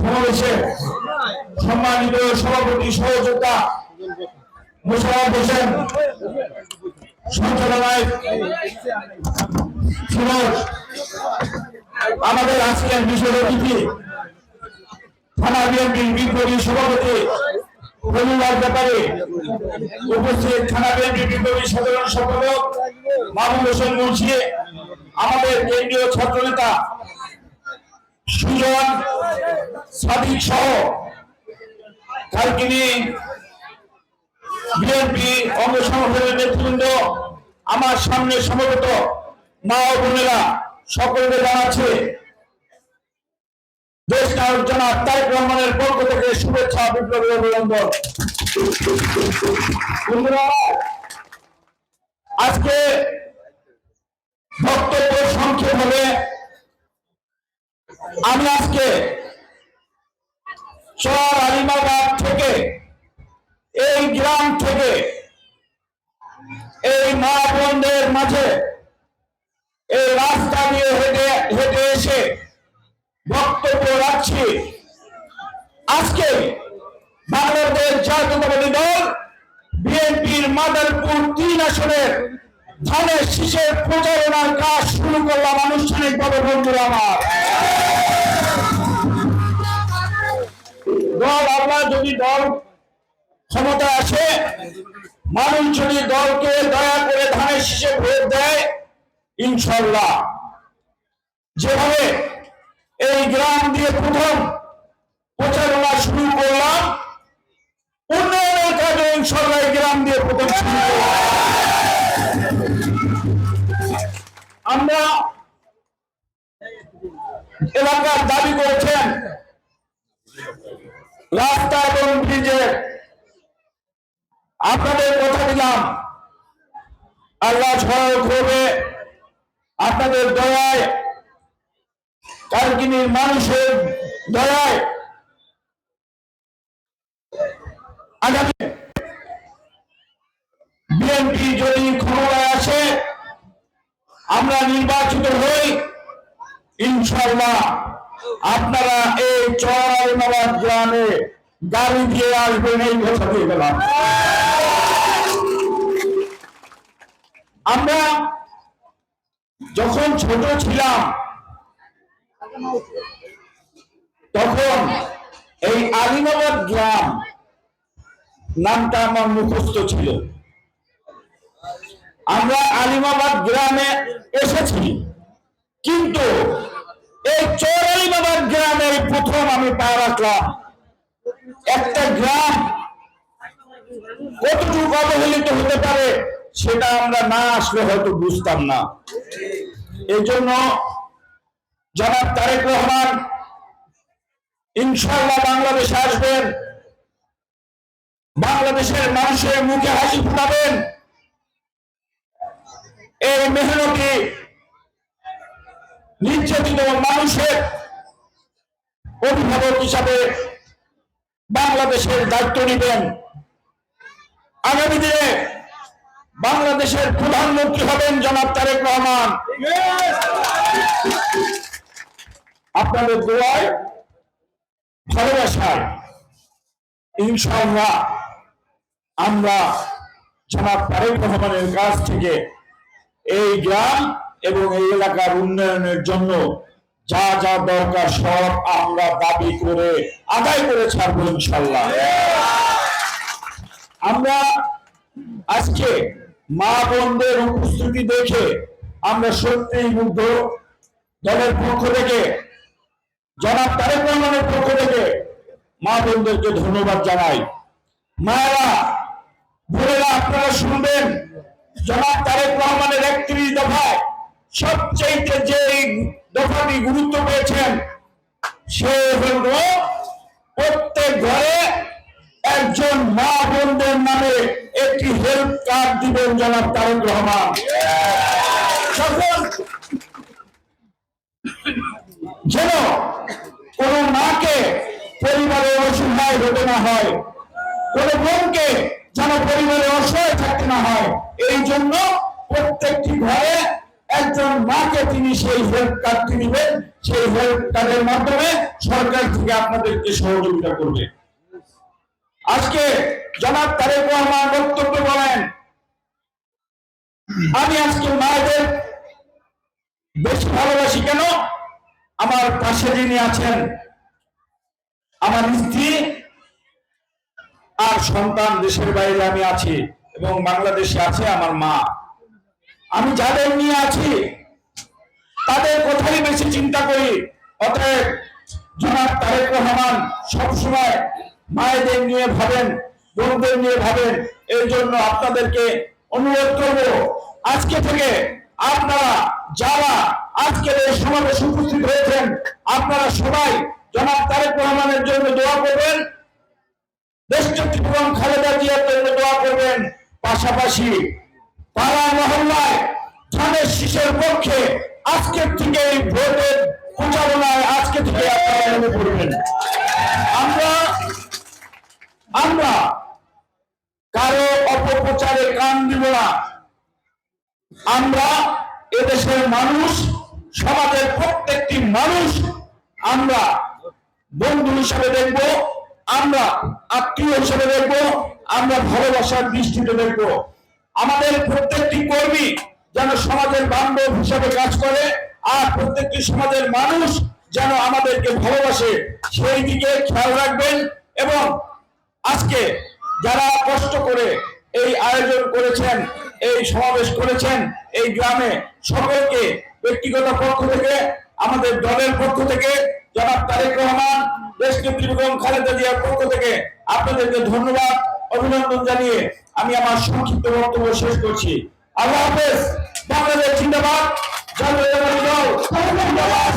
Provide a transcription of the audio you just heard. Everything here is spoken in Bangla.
সমাবেশে সম্মানিত সভাপতি, সহযোদ্ধা মোশারফ হোসেন সঞ্চালনায় আমাদের আজকের বিশেষ অতিথি, থানা বিএনপির বিপ্লবী সভাপতি রবিবার ব্যাপারে উপস্থিত থানা বিএনপি বিপ্লবী সাধারণ সম্পাদক মাহমুদ হোসেন মুন্সি আমাদের কেন্দ্রীয় ছাত্রনেতা সুজন সাদিক সহ কালকিনি, বিএনপি সংগঠনের নেতৃবৃন্দ, আমার সামনে সমবেত মা ও বোনেরা, সকলকে জানাচ্ছে, দেশ নায়ক জনাব তারেক রহমানের পক্ষ থেকে শুভেচ্ছা, বিপ্লবী অভিনন্দন। আজকে বক্তব্য সংক্ষেপ হবে আমি আজকে চর আলিমাবাদ থেকে, এই গ্রাম থেকে, এই মা বোনদের মাঝে এই রাস্তা দিয়ে হেঁটে হেঁটে এসে বক্তব্য রাখছি। আজকে বাংলাদেশ জাতীয়তাবাদী দল বিএনপির মাদারপুর তিন আসনের ধানের শীষের প্রচারণার কাজ শুরু করলাম আনুষ্ঠানিকভাবে, বন্ধুরা আমার। দল আপনার যদি দল ক্ষমতা আসে, মানুষ যদি দলকে দয়া করে ধানের শীষে ভোট দেয় ইনশাল্লাহ যেভাবে এই গ্রাম দিয়ে প্রথম প্রচারণা শুরু করলাম, উন্নয়নের কাজে ইনশাল্লাহ গ্রাম দিয়ে প্রথম শুরু আমরা এলাকার দাবি করেছেন রাস্তা এবং ব্রিজের আপনাদের কথা দিলাম। আল্লাহ সহায়ক হবে আপনাদের দয়ায় কালকিনির মানুষের দয়ায়। আগামী বিএনপি যদি ক্ষমতায় আসে, আমরা নির্বাচিত হই ইনশাল্লাহ আপনারা এই চরাইমাবাদ গ্রামে গাড়ি দিয়ে আসবেন এই কথা দিয়ে গেলাম। আমরা যখন ছোট ছিলাম, তখন এই আলিমাবাদ গ্রাম নামটা আমার মুখস্থ ছিল। আমরা আলিমাবাদ গ্রামে এসেছি, কিন্তু এই চৌরালি বাবার গ্রামে এই প্রথম আমি পা রাখলাম। একটা গ্রাম কতটুকু অবহেলিত হতে পারে সেটা আমরা না আসলে হয়তো বুঝতাম না। এই জন্য জনাব তারেক রহমান ইনশাল্লাহ বাংলাদেশে আসবেন। বাংলাদেশের মানুষের মুখে হাসি ফুটাবেন। এই মেহনতি নির্যাতিত মানুষের অভিভাবক হিসাবে বাংলাদেশের দায়িত্ব নেবেন। আগামী দিনে বাংলাদেশের প্রধানমন্ত্রী হবেন জনাব তারেক রহমান। আপনাদের দোয়ায়, ভালোবাসায় ইনশাআল্লাহ আমরা জনাব তারেক রহমানের কাছ থেকে এই গ্রাম এবং এই এলাকার উন্নয়নের জন্য যা যা দরকার সব আমরা দাবি করে, আদায় করে ছাড়বো ইনশাল্লাহ। আমরা আজকে মা বোনদের উপস্থিতি দেখে আমরা সত্যিই মুগ্ধ। দলের পক্ষ থেকে, জনাব তারেক রহমানের পক্ষ থেকে মা বোনদেরকে ধন্যবাদ জানাই। মায়েরা, বোনেরা, আপনারা শুনবেন, জনাব তারেক রহমানের একত্রিশ দফায় সবচেয়ে যে দফাটি গুরুত্ব পেয়েছেন, সে হল প্রত্যেক ঘরে একজন মা বোনদের নামে একটি হেল্প কার্ড দিবেন জনাব তারেক রহমান। যেন কোন মাকে পরিবারে অসহায় হতে না হয়, কোন বোনকে যেন পরিবারে অসহায় থাকতে না হয়, এই জন্য প্রত্যেকটি ঘরে একজন মাকে তিনি সেই হেলথ কার্ডটি দিবেন সেই হেলথ কার্ডের মাধ্যমে সরকার থেকে আপনাদেরকে সহযোগিতা করবে। আজকে জনাব তারেক রহমান বক্তব্য বলেন, আমি আজকে মায়েদের বেশি ভালোবাসি কেন? আমার পাশে যিনি আছেন, আমার স্ত্রী আর সন্তান দেশের বাইরে আমি আছি এবং বাংলাদেশে আছে আমার মা। আমি যাদের নিয়ে আছি, তাদের কথাই বেশি চিন্তা করি। অতএব জনাব তারেক রহমান সবসময় মায়েদের নিয়ে ভাবেন, বোনদের নিয়ে ভাবেন। এই জন্য আপনাদেরকে অনুরোধ করব, আজকে থেকে আপনারা যারা আজকের এই সমাবেশে উপস্থিত হয়েছেন, আপনারা সবাই জনাব তারেক রহমানের জন্য দোয়া করবেন। দেশনেত্রী বেগম খালেদা জিয়ার জন্য দোয়া করবেন। পাশাপাশি পাড়া মহল্লায়, ধানের শীষের পক্ষে আজকের থেকে এই ভোটের প্রচারণায় আজকে থেকে আপনারা নেমে পড়বেন। আমরা আমরা কারও অপপ্রচারে কান দিব না। আমরা এদেশের মানুষ, সমাজের প্রত্যেকটি মানুষ আমরা বন্ধু হিসাবে দেখব, আমরা আত্মীয় হিসাবে দেখব, আমরা ভালোবাসার দৃষ্টিতে দেখব। আমাদের প্রত্যেকটি কর্মী যেন সমাজের বান্ধব হিসাবে কাজ করে, আর প্রত্যেকটি সমাজের মানুষ যেন আমাদেরকে ভালোবাসে, সেই দিকে খেয়াল রাখবেন। এবং আজকে যারা কষ্ট করে এই আয়োজন করেছেন, এই সমাবেশ করেছেন এই গ্রামে, সকলকে ব্যক্তিগত পক্ষ থেকে, আমাদের দলের পক্ষ থেকে, জনাব তারেক রহমান দেশ নেত্রী বেগম খালেদা জিয়ার পক্ষ থেকে আপনাদেরকে ধন্যবাদ, অভিনন্দন জানিয়ে আমি আমার সংক্ষিপ্ত বক্তব্য শেষ করছি। আল্লাহ হাফেজ বাংলাদেশ জিন্দাবাদ। জিন্দাবাদ